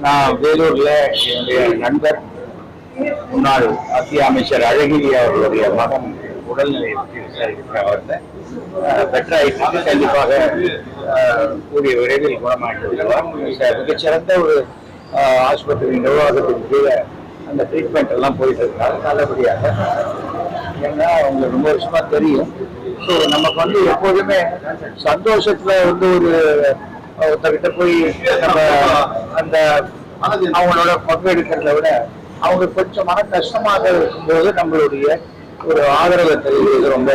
நான் வேலூர்ல என்னுடைய நண்பர் முன்னாள் மத்திய அமைச்சர் அழகிரி அவர்களுடைய மகன் உடல்நிலையை பற்றி விசாரிக்கிறேன் அவர்கிட்ட பெட்டர் ஆயிட்டு கண்டிப்பாக கூடிய விரைவில் குணமாயிட்டு மிக- மிகச்சிறந்த ஒரு ஆஸ்பத்திரி நிர்வாகத்தின் கீழே அந்த ட்ரீட்மெண்ட் எல்லாம் போயிட்டு இருக்காங்க. நல்லபடியாக ஏன்னா அவங்களுக்கு ரொம்ப வருஷமா தெரியும். ஸோ நமக்கு வந்து எப்போதுமே சந்தோஷத்துல வந்து ஒரு ஒருத்தர்கிட்ட போய் நம்ம அந்த அவங்களோட பங்கெடுக்கிறத விட அவங்க கொஞ்சம் மன கஷ்டமாக இருக்கும்போது நம்மளுடைய ஒரு ஆதரவை தெரிவிக்கிறது ரொம்ப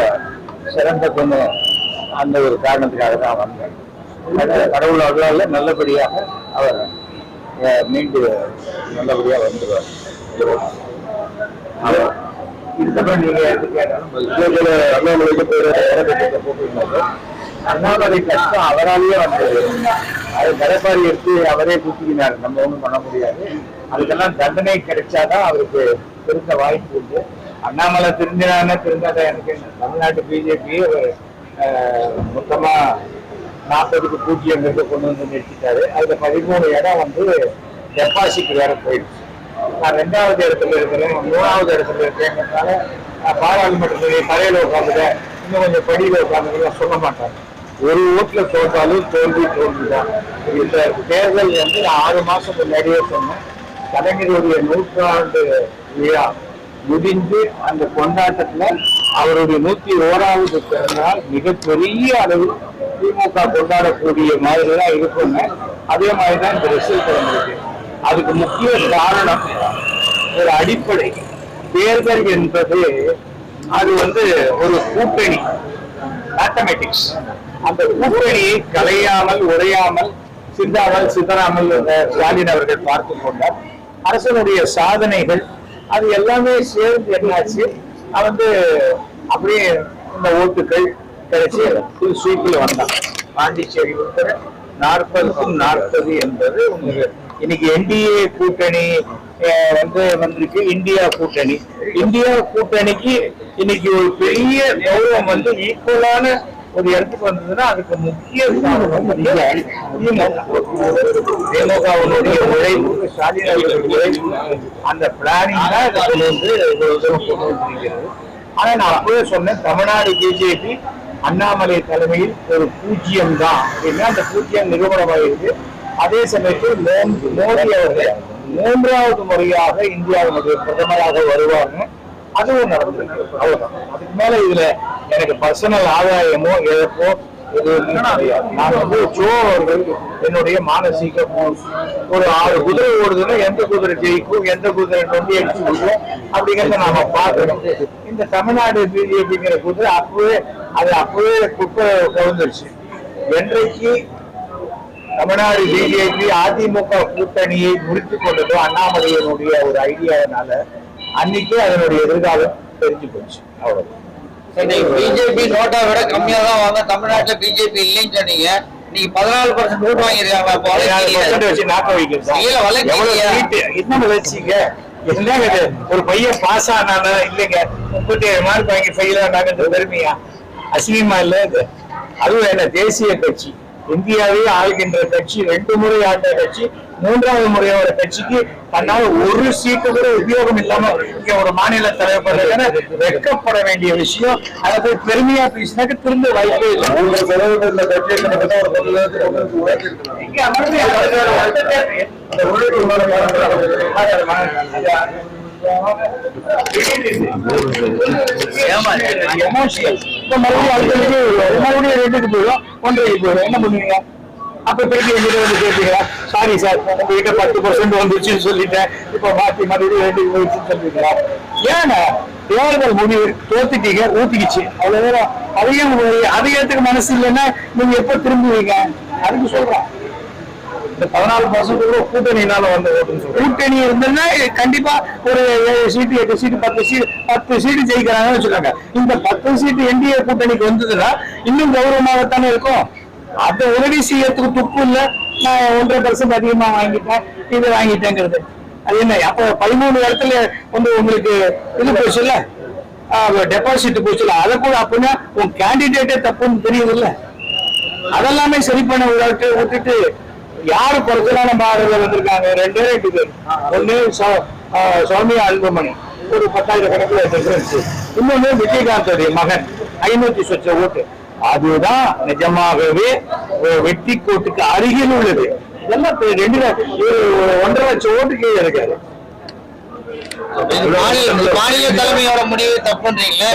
சிறந்த பொண்ணு அந்த ஒரு காரணத்துக்காக தான் வந்தேன். கடவுள் கடவுள் நல்லபடியாக அவர் அஹ், மீண்டு நல்லபடியாக வந்துடுவார். அவர் இதுக்கப்புறம் நீங்கள் எது கேட்டாலும் அண்ணாமலைக்கு போய் போட்டுருந்தாங்க அண்ணாமலை கஷ்டம் அவராலேயே வந்தது. அது கடப்பாரி எடுத்து அவரே தூக்கினார் நம்ம ஒண்ணும் பண்ண முடியாது. அதுக்கெல்லாம் தண்டனை கிடைச்சாதான் அவருக்கு திருந்த வாய்ப்பு உண்டு. அண்ணாமலை திருந்தினானே திருந்தாதான் எனக்கு தமிழ்நாட்டு பிஜேபி மொத்தமா நாற்பதுக்கு பூஜ்ஜியம் இருக்க கொண்டு வந்து நிறுத்திட்டாரு. அதுல பதிமூணு இடம் வந்து டெபாசிட் வேற போயிடுச்சு. நான் ரெண்டாவது இடத்துல இருக்கிறேன். மூணாவது இடத்துல இருக்கேங்கிறதுனால நான் பாராளுமன்றத்தில் தரையில உட்காந்துட்டேன் இன்னும் கொஞ்சம் படியில உட்காந்துக்கலாம் சொல்ல மாட்டாங்க ஒரு ஓட்டுல தோற்றாலும் தோல்வி தோல்விதான் இந்த தேர்தல் வந்து நான் ஆறு மாசம் முன்னாடியே சொன்னேன். கலைஞருடைய நூற்றாண்டு விழா முடிந்து அந்த கொண்டாட்டத்துல அவருடைய நூத்தி ஓராவது பிறந்தால் மிகப்பெரிய அளவு திமுக கொண்டாடக்கூடிய மாதிரி தான் இருக்குங்க அதே மாதிரி தான் இந்த ரிசல்ட் வந்திருக்கு அதுக்கு முக்கிய காரணம் ஒரு அடிப்படை. தேர்தல் என்பது அது வந்து ஒரு கூட்டணி. மேத்தமெட்டிக்ஸ் அந்த கூட்டணியை கலையாமல் உடையாமல் சிந்தாமல் சிதறாமல் ஸ்டாலின் அவர்கள் பார்த்து கொண்டார். அரசனுடைய சாதனைகள் அது எல்லாமே சேர்ந்து என்னாச்சு? வந்து அப்படியே இந்த ஓட்டுகள் கிடைச்சி ஸ்வீப்பில் வந்தான். பாண்டிச்சேரி உட்பட நாற்பதுக்கும் நாற்பது என்பது உங்களுக்கு இன்னைக்கு என்டிஏ கூட்டணி அஹ், வந்து வந்திருக்கு இந்தியா கூட்டணி. இந்தியா கூட்டணிக்கு இன்னைக்கு ஒரு பெரிய கௌரவம் வந்து ஈக்குவலான ஒரு இடத்துக்கு வந்ததுன்னா அதுக்கு முக்கிய காரணம் திமுகவினுடைய உழைப்பு ஸ்டாலின் அவர்களுடைய உழைப்பு அந்த பிளானிங் தான் இதை கொண்டு வந்து இவ்வளவு தூரம் கொண்டு வந்திருக்கிறது. ஆனா நான் அப்பவே சொன்னேன் தமிழ்நாடு பிஜேபி அண்ணாமலை தலைமையில் ஒரு பூஜ்ஜியம் தான். அப்படின்னா அந்த பூஜ்ஜியம் நிரூபணமாயிருக்கு. அதே சமயத்தில் மோடி அவர்கள் மூன்றாவது முறையாக இந்தியாவினுடைய பிரதமராக வருவாங்க. அதுவும் நடந்திருக்கு அவ்வளவுதான். அதுக்கு மேல இதுல எனக்கு பர்சனல் ஆதாயமோ இழப்போ நான் வந்து ஜோ அவர்கள் என்னுடைய மானசீக. ஒரு ஆறு குதிரை ஓடுதுன்னா எந்த குதிரை ஜெயிக்கும் எந்த குதிரை நொண்டி அடிச்சு விடுவோம் அப்படிங்கறத நாம பார்க்கணும். இந்த தமிழ்நாடு பிஜேபிங்கிற குதிரை அப்பவே அது அப்பவே குப்பை கவுந்துருச்சு என்றைக்கு தமிழ்நாடு பிஜேபி அதிமுக கூட்டணியை முடித்துக் கொண்டதோ அண்ணாமலையினுடைய ஒரு ஐடியாவினால அன்னைக்கே அதனுடைய எதிர்காலம் தெரிஞ்சு போச்சு. அவ்வளவு பிஜேபி நோட்டா விட கம்மியா தான் வாங்க. தமிழ்நாட்டுல பிஜேபி இல்லைன்னு சொன்னீங்க. நீங்க பதினாலு பர்சன்ட் ஓட்டு வாங்கிருக்காங்க? என்ன வளர்ச்சிங்க? என்னங்க? ஒரு பையன் பாஸ் ஆனானா? இல்லைங்க. முப்பத்தி ஏழு மார்க் வாங்கி ஃபெயில் ஆனாங்கன்றது பெருமையா? அசிங்கமா இல்ல இது? அதுவும் என்ன தேசிய கட்சி. இந்தியாவே ஆள்கின்ற கட்சி ரெண்டு முறை ஆண்ட கட்சி மூன்றாவது முறையோட கட்சிக்கு தன்னால ஒரு சீட்டு கூட உபயோகம் இல்லாம இங்க ஒரு மாநில தலைவர் வெக்கப்பட வேண்டிய விஷயம். அதை போய் பெருமையா பேசினாக்க திரும்ப வாய்ப்பே இல்லை. உங்க இந்த கட்சியை ஒரு இங்க மறுபடியும் அடுத்த மறுபடியும் ரெண்டுக்கு போயிடும் ஒன்றைக்கு போயிடும். என்ன பண்ணுவீங்க? அப்ப திருப்பி எங்கிட்ட வந்து கேட்பீங்களா சாரி சார் உங்ககிட்ட பத்து பர்சன்ட் வந்துருச்சுன்னு சொல்லிட்டேன். இப்ப மாத்தி மறுபடியும் ரெண்டுக்கு போயிடுச்சுன்னு சொல்றீங்களா? ஏன்னா தேர்தல் முடிவு தோத்துட்டீங்க ஊத்திக்கிச்சு. அவ்வளவுதான் அதையும் அதிகத்துக்கு மனசு இல்லைன்னா நீங்க எப்ப திரும்புவீங்க? அதுக்கு சொல்றேன். இந்த பதினாலு பர்சன்ட் கூட கூட்டணினால வந்த ஓட்டுன்னு கூட்டணி இருந்ததுன்னா கண்டிப்பா ஒரு ஏழு சீட்டு எட்டு சீட்டு பத்து சீட்டு பத்து சீட்டு ஜெயிக்கிறாங்கன்னு வச்சுக்காங்க. இந்த பத்து சீட்டு என்டிஏ கூட்டணிக்கு வந்ததுன்னா இன்னும் கௌரவமாகத்தானே இருக்கும்? அந்த உதவி செய்யறதுக்கு துப்பு இல்லை. நான் ஒன்றரை பர்சன்ட் அதிகமா வாங்கிட்டேன். இது வாங்கிட்டேங்கிறது. அது என்ன? அப்ப பதிமூணு இடத்துல வந்து உங்களுக்கு இது போச்சுல்ல? டெபாசிட் போச்சுல்ல? அதை கூட அப்படின்னா உன் கேண்டிடேட்டே தப்புன்னு தெரியுது இல்ல அதெல்லாமே சரி பண்ண விடாட்டு விட்டுட்டு யாரு பர்சனான பாடல வந்திருக்காங்க? ரெண்டே ரெண்டு பேர் ஒன்னு சௌ- ஆஹ் அன்புமணி. ஒரு பத்தாயிரம் கணக்குல டிஃபரன்ஸ் இன்னொன்னு விஜயகாந்தோடைய மகன். ஐநூத்தி சொச்ச ஓட்டு. அதுதான் நிஜமாகவே வெற்றி கோட்டுக்கு அருகில் உள்ளது. இதெல்லாம் ரெண்டு ஒன்றரை லட்சம் ஓட்டு கீழே இருக்காரு. மாநில தலைமையோட முடிவு தப்புன்றீங்களே?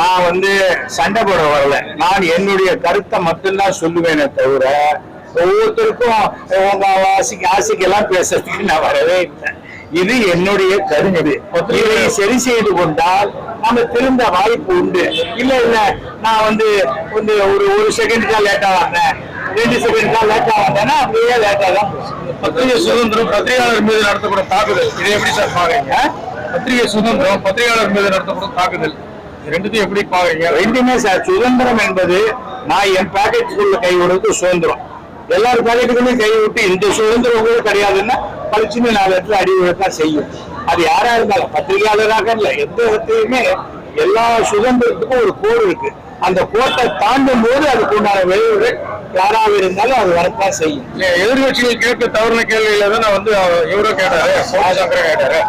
நான் வந்து சண்டை போட வரல. நான் என்னுடைய கருத்தை மட்டும்தான் சொல்லுவேனே தவிர ஒவ்வொருத்தருக்கும் உங்க ஆசைக்கு ஆசைக்கெல்லாம் பேசுறதுக்கு நான் வரவே இல்லை. இது என்னுடைய கருத்து. இதை சரி செய்து கொண்டால் நம்ம திருந்த வாய்ப்பு உண்டு. இல்ல இல்ல நான் வந்து வந்து ஒரு ஒரு செகண்ட் தான் லேட்டா வந்தேன். ரெண்டு செகண்ட் தான் லேட்டா வந்தேன்னா அப்படியே லேட்டா தான். பத்திரிகை சுதந்திரம் பத்திரிகையாளர் மீது நடத்தப்படும் தாக்குதல். இதை எப்படி சார் பாக்குறீங்க பத்திரிகை சுதந்திரம் பத்திரிகையாளர் மீது நடத்தப்படும் தாக்குதல். ரெண்டுத்தையும் எப்படி பாக்குறீங்க ரெண்டுமே சார் சுதந்திரம் என்பது நான் என் பாக்கெட்டுக்குள்ள கை விடுறது சுதந்திரம். எல்லார் பாக்கெட்டுக்குள்ளயும் கை விட்டு இந்த சுதந்திரம் கூட கிடையாதுன்னா பளிச்சுன்னு நாலு இடத்துல அடி விழத்தான் செய்யும். அது யாரா இருந்தாலும் பத்திரிகையாளராக இல்லை எந்த இடத்துலயுமே எல்லா சுதந்திரத்துக்கும் ஒரு கோடு இருக்கு. அந்த கோட்டை தாண்டும் போது அதுக்கு உண்டான விளைவுகள் யாராக இருந்தாலும் அது வரத்தான் செய்யும். இல்ல, எதிர்க்கட்சிகள் கேட்க தவறுன கேள்வியில தான் வந்து அவர் இவரோ கேட்டாரு சோமசங்கர கேட்டாரு.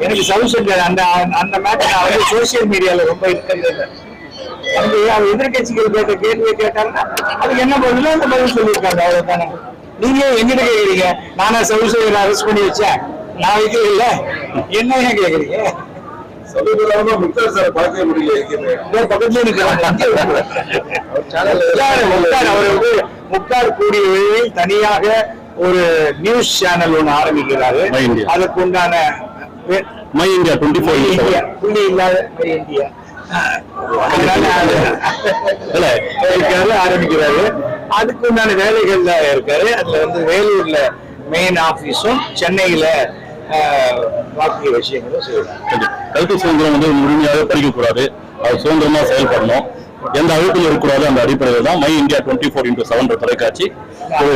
எனக்கு சவுசங்கர் அந்த அந்த மேட்டர் நான் வந்து சோசியல் மீடியால ரொம்ப இருக்கிறது அவர் எதிர்கட்சிகள் கேட்ட கேள்வியை கேட்டாங்கன்னா அதுக்கு என்ன பதிலோ அந்த பதில் சொல்லியிருக்காங்க? அவ்வளவுதானே. நீங்க எங்கிட்ட கேக்குறீங்க? நானா சவுசங்கர் அரெஸ்ட் பண்ணி வச்சேன். நான் வைக்கல இல்ல என்ன ஏன் கேக்குறீங்க முக்தார் சார் பார்க்கவே முடியல பக்கத்துல முக்தார் முக்தார் அவர் வந்து முக்தார் கூடிய விரைவில் தனியாக ஒரு நியூஸ் சேனல் ஒண்ணு ஆரம்பிக்கிறாரு. அதுக்கு உண்டான my India twenty India. Four புள்ளி இல்லாத மை இந்தியா. அதனால ஆரம்பிக்கிறாரு. அதுக்கு உண்டான வேலைகள்ல இருக்காரு. அதுல வந்து வேலூர்ல மெயின் ஆபீஸும் சென்னையில ஆஹ், பாக்கி விஷயங்களும் செய்யறாரு கருத்து சுதந்திரம் வந்து முழுமையாக பறிக்கக்கூடாது அது சுதந்திரமா செயல்படணும். எந்த அழுத்தம் இருக்கக்கூடாது அந்த அடிப்படையில் தான் my India twenty four into seven தொலைக்காட்சி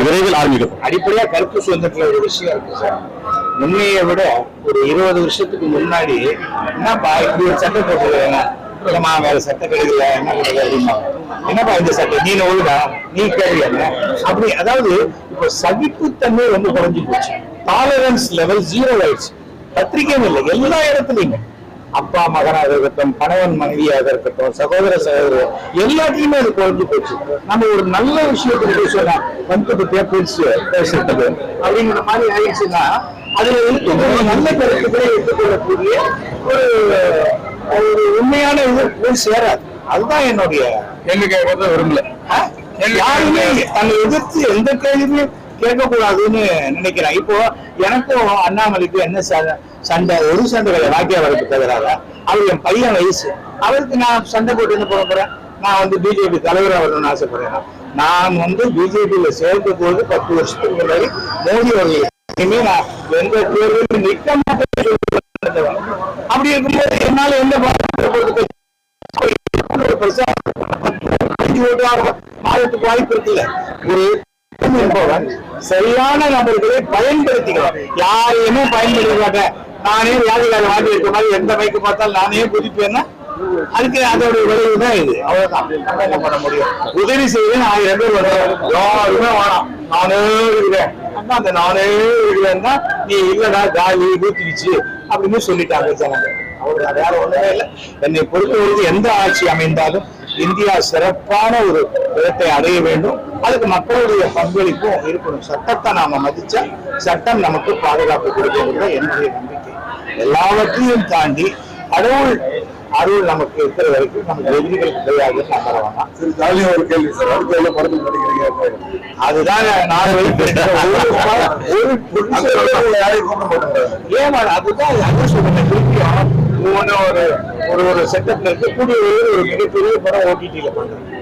விரைவில் ஆரம்பிக்கப்படும் அடிப்படையா கருத்து சுதந்திரத்துல ஒரு விஷயம் இருக்கு சார். முன்னைய விட ஒரு இருபது வருஷத்துக்கு முன்னாடி என்னப்பா இப்படி ஒரு சட்டம் போட்டுருக்காங்க இல்லம்மா வேற சட்டம் கிடைக்கல என்ன கிடைக்கல அப்படின்னா என்னப்பா இந்த சட்டம் நீ ஒழுங்கா நீ கேள்வி என்ன? அப்படி அதாவது இப்போ சகிப்புத்தன்மை ரொம்ப குறைஞ்சு போச்சு. டாலரன்ஸ் லெவல் ஜீரோ ஆயிடுச்சு. பத்திரிகையும் இல்லை எல்லா இடத்துலயுமே. அப்பா மகனாக இருக்கட்டும் கணவன் மனைவியாக இருக்கட்டும் சகோதர சகோதரர் எல்லாத்தையுமே அது குறைஞ்சு போச்சு. நம்ம ஒரு நல்ல விஷயத்துக்கு பேசனா வந்து பத்தியா பேசுறது அப்படிங்கிற மாதிரி ஆயிடுச்சுன்னா அதுல இருக்கக்கூடிய நல்ல கருத்துக்களை எடுத்துக்கொள்ளக்கூடிய ஒரு ஒரு உண்மையான இது போய் சேராது. அதுதான் என்னுடைய கேள்வி கேட்கறத விரும்பல? யாருமே தன்னை எதிர்த்து எந்த கேள்வியும் கேட்கக்கூடாதுன்னு நினைக்கிறேன். இப்போ எனக்கும் அண்ணாமலைக்கும் என்ன சண்டை ஒரு சண்டை கிடையாது வாக்கிய வரப்பு தவிராக அவர் என் பையன் வயசு. அவருக்கு நான் சண்டை போட்டு என்ன பண்ண போறேன்? நான் வந்து பிஜேபி தலைவர் வரணும்னு ஆசைப்படுறேன். நான் வந்து பிஜேபியில சேர்ந்த போது பத்து வருஷத்துக்கு முன்னாடி மோடி அவர்கள் இனிமே நான் எந்த தேர்தலும் நிற்க சொல்லிட்டு அப்படி இருக்கும்போது என்னால எந்த பாதிப்பு மாதத்துக்கு வாய்ப்பு இருக்குல்ல. ஒரு என்பவன் சரியான நபர்களை பயன்படுத்திக்கலாம். யாரையுமே பயன்படுத்த மாட்டேன். நானே வியாதிகார வாங்கி இருக்க மாதிரி எந்த மைக்கு பார்த்தாலும் நானே குதிப்பேன்னா அதுக்கு அதோட விளைவு தான் இது. அவ்வளவுதான். நம்ம என்ன பண்ண முடியும்? உதவி செய்வேன். ஆயிரம் பேர் வருவாங்க யாருமே வேணாம். நானே இருக்கிறேன். அந்த நானே இருக்கிறேன் நீ இல்லடா காலி ஊத்திக்கிச்சு அப்படின்னு சொல்லிட்டாங்க ஜனங்க. அவ்வளவுதான் வேற ஒண்ணுமே இல்லை. என்னை பொறுத்தவரைக்கும் எந்த ஆட்சி அமைந்தாலும் இந்தியா சிறப்பான ஒரு இடத்தை அடைய வேண்டும். அதுக்கு மக்களுடைய பங்களிப்பும் இருக்கணும். சட்டத்தை நாம மதிச்சா சட்டம் நமக்கு பாதுகாப்பு கொடுக்கின்ற என்னுடைய நம்பிக்கை. எல்லாவற்றையும் தாண்டி கடவுள் அருள் நமக்கு இருக்கிற வரைக்கும் நமக்கு எதிரிகள் கிடையாது நம்பர வேணாம் சரி ஜாலியா ஒரு கேள்வி சார். அடுத்த என்ன படத்தில் நடிக்கிறீங்க? அதுதான் கூப்பிட மாட்டாங்க. ஏமா அதுதான் அதான் சொல்றேன் திருப்பியும் ஒரு ஒரு ஒரு செட்டப்ல இருக்கக்கூடிய ஒரு மிகப்பெரிய படம் ஓடிடியில பண்றது